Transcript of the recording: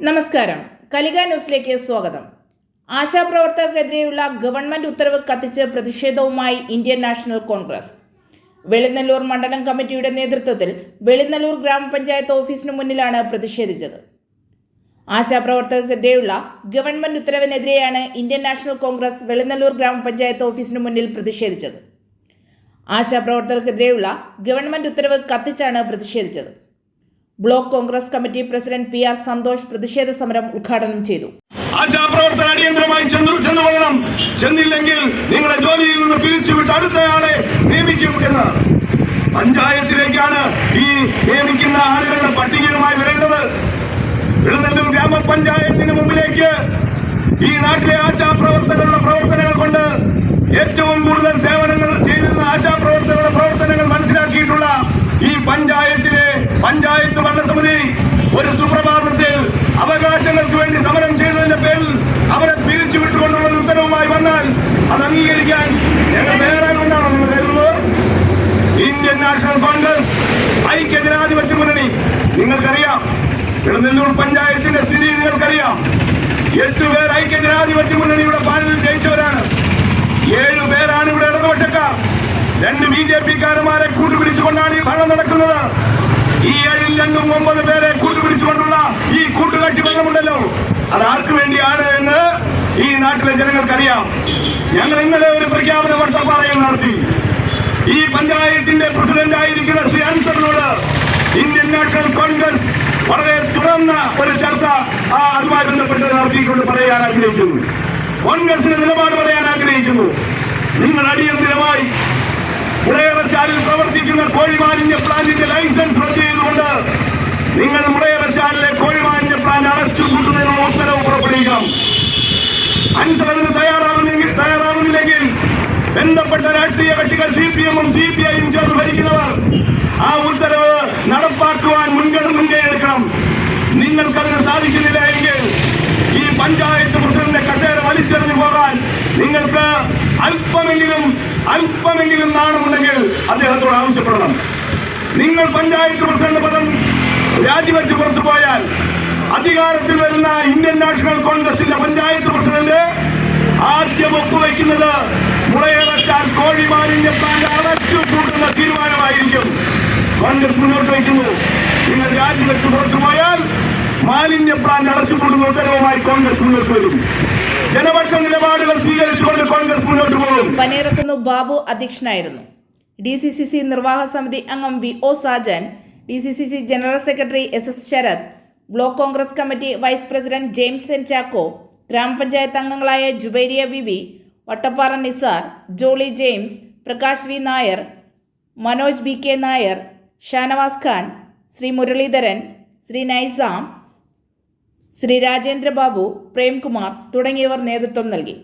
നമസ്കാരം. കലിക ന്യൂസിലേക്ക് സ്വാഗതം. ആശാപ്രവർത്തകർക്കെതിരെയുള്ള ഗവൺമെന്റ് ഉത്തരവ് കത്തിച്ച് പ്രതിഷേധവുമായി ഇന്ത്യൻ നാഷണൽ കോൺഗ്രസ്. വെളിനല്ലൂർ മണ്ഡലം കമ്മിറ്റിയുടെ നേതൃത്വത്തിൽ വെളിനല്ലൂർ ഗ്രാമപഞ്ചായത്ത് ഓഫീസിന് മുന്നിലാണ് പ്രതിഷേധിച്ചത്. ആശാപ്രവർത്തകർക്കെതിരെയുള്ള ഗവൺമെന്റ് ഉത്തരവിനെതിരെയാണ് ഇന്ത്യൻ നാഷണൽ കോൺഗ്രസ് വെളിനല്ലൂർ ഗ്രാമപഞ്ചായത്ത് ഓഫീസിന് മുന്നിൽ പ്രതിഷേധിച്ചത്. ആശാപ്രവർത്തകർക്കെതിരെയുള്ള ഗവൺമെന്റ് ഉത്തരവ് കത്തിച്ചാണ് പ്രതിഷേധിച്ചത്. Block Congress committee president P R Santhosh പ്രതിഷേധ സമരം ഉദ്ഘാടനം ചെയ്തു. ആശാപ്രവർത്തകർ അടിയന്തരമായി ചെന്നു ചെന്നുകൊള്ളണം ചെന്നില്ലെങ്കിൽ നിങ്ങളെ ജോലിയിൽ നിന്ന് പിരിച്ചുവിട്ട് അടുത്തയാളെ നിയമിക്കും എന്ന്. പഞ്ചായത്തിലേക്കാണ് ഈ നിയമിക്കുന്ന ആളുകളുടെ പട്ടികയുമായി വരേണ്ടത്. എഴുന്നല്ലൂർ ഗ്രാമപഞ്ചായത്തിന് മുമ്പിലേക്ക് ഈ നാട്ടിലെ ആശാപ്രവർത്തകരുടെ പ്രവർത്തനങ്ങൾ കൊണ്ട് ഏറ്റവും കൂടുതൽ സേവനങ്ങൾ ചെയ്തിരുന്ന ആശാപ്രവർത്തകരുടെ പ്രവർത്തനങ്ങൾ മനസ്സിലാക്കിയിട്ടുള്ള ഈ പഞ്ചായത്തിലെ പഞ്ചായത്ത് ഭരണസമിതി ഒരു സുപ്രഭാതത്തിൽ അവകാശങ്ങൾക്ക് വേണ്ടി സമരം ചെയ്തതിന്റെ പേരിൽ അവരെ പിരിച്ചുവിട്ടുകൊണ്ടുള്ള ഒരു ഉത്തരവുമായി വന്നാൽ അത് അംഗീകരിക്കാൻ ഞങ്ങൾ തയ്യാറാകുമെന്നാണ് നിങ്ങൾ കരുതുന്നത്. ഇന്ത്യൻ നാഷണൽ കോൺഗ്രസ് ഐക്യ ജനാധിപത്യ മുന്നണി. നിങ്ങൾക്കറിയാം ഇടനെല്ലൂർ പഞ്ചായത്തിന്റെ സ്ഥിതി നിങ്ങൾക്കറിയാം. എട്ട് പേർ ഐക്യ ജനാധിപത്യ മുന്നണിയുടെ പാനലിൽ ജയിച്ചവരാണ്. ഏഴ് പേരാണ് ഇവിടെ ഇടതുപക്ഷക്കാർ. രണ്ട് ബി ജെ പിക്കാരന്മാരെ കൂട്ടുപിടിച്ചുകൊണ്ടാണ് ഈ ഭരണം നടക്കുന്നത്. ഈ ഏഴിൽ രണ്ടും ഒമ്പത് പേരെ കൂട്ടുപിടിച്ചുകൊണ്ടുള്ള ഈ കൂട്ടുകാഴ്ച ബന്ധമുണ്ടല്ലോ. അത് ആർക്ക് വേണ്ടിയാണ് എന്ന് ഈ നാട്ടിലെ ജനങ്ങൾക്കറിയാം. ഞങ്ങൾ ഇന്നലെ ഒരു പ്രഖ്യാപന വട്ടപ്പാറയിൽ നടത്തി. ഈ പഞ്ചായത്തിന്റെ പ്രസിഡന്റ് ആയിരിക്കുന്ന ശ്രീ അൻസറിനോട് ഇന്ത്യൻ നാഷണൽ കോൺഗ്രസ് വളരെ തുറന്ന ഒരു ചർച്ച ആ അതുമായി ബന്ധപ്പെട്ട് നടത്തിക്കൊണ്ട് പറയാൻ ആഗ്രഹിക്കുന്നു. കോൺഗ്രസിന്റെ നിലപാട് പറയാൻ ആഗ്രഹിക്കുന്നു. നിങ്ങൾ അടിയന്തിരമായി മുളയറച്ചാലിൽ പ്രവർത്തിക്കുന്ന കോഴിമാലിന്യ പ്ലാന്റിന്റെ ലൈസൻസ് റദ്ദ് ചെയ്തുകൊണ്ട് നിങ്ങൾ മുളയറച്ചാലിലെ കോഴിമാലിന്യ പ്ലാന്റ് അടച്ചുപൂട്ടുന്നതിനുള്ള ഉത്തരവ് പുറപ്പെടുവിക്കണം. അൻസർ തയ്യാറാകുന്നെങ്കിൽ തയ്യാറാകുന്നില്ലെങ്കിൽ ബന്ധപ്പെട്ട രാഷ്ട്രീയ കക്ഷികൾ സി പി എമ്മും സി പി ഐയും ചേർന്ന് ഭരിക്കുന്നവർ ആ ഉത്തരവ് നടപ്പാക്കുവാൻ മുൻഗണന മുൻകൈ എടുക്കണം. നിങ്ങൾക്കതിന് സാധിക്കുന്നില്ല എങ്കിൽ ഈ പഞ്ചായത്ത് പ്രസിഡന്റിന്റെ കസേര വലിച്ചെറിഞ്ഞു പോകാൻ നിങ്ങൾക്ക് അല്പമെങ്കിലും അല്പമെങ്കിലും നാണമുണ്ടെങ്കിൽ അദ്ദേഹത്തോട് ആവശ്യപ്പെടണം. നിങ്ങൾ പഞ്ചായത്ത് പ്രസിഡന്റ് പദം രാജിവെച്ച് പുറത്തു പോയാൽ അധികാരത്തിൽ വരുന്ന ഇന്ത്യൻ നാഷണൽ കോൺഗ്രസിന്റെ പഞ്ചായത്ത് പ്രസിഡന്റ് ആദ്യം ഒപ്പുവെക്കുന്നത് മുളയടച്ചാൽ കോഴി മാലിന്യ പ്ലാന്റ് അടച്ചു കൂട്ടുന്ന തീരുമാനമായിരിക്കും. കോൺഗ്രസ് മുന്നോട്ട് വയ്ക്കുന്നു. നിങ്ങൾ രാജിവെച്ച് പുറത്തു പോയാൽ മാലിന്യ പ്ലാന്റ് അടച്ചു കൂട്ടുന്ന ഉത്തരവുമായി കോൺഗ്രസ് മുന്നോട്ട് വരും. സ്വീകരിച്ചുകൊണ്ട് കോൺഗ്രസ് മുന്നോട്ട് പോകും. ബാബു അധ്യക്ഷനായിരുന്നു. ഡി സി സി സി നിർവാഹക സമിതി അംഗം V O Sajan D C C C general secretary S S Sarath block Congress committee vice president James N Chacko ഗ്രാമപഞ്ചായത്ത് അംഗങ്ങളായ Jubairiya Bibi Vattappara Nisar Jolly James Prakash V Nair Manoj B K Nair Shanavas Khan Shri Muraleedharan Shri Naisam Shri Rajendra Babu Premkumar തുടങ്ങിയവർ നേതൃത്വം നൽകി.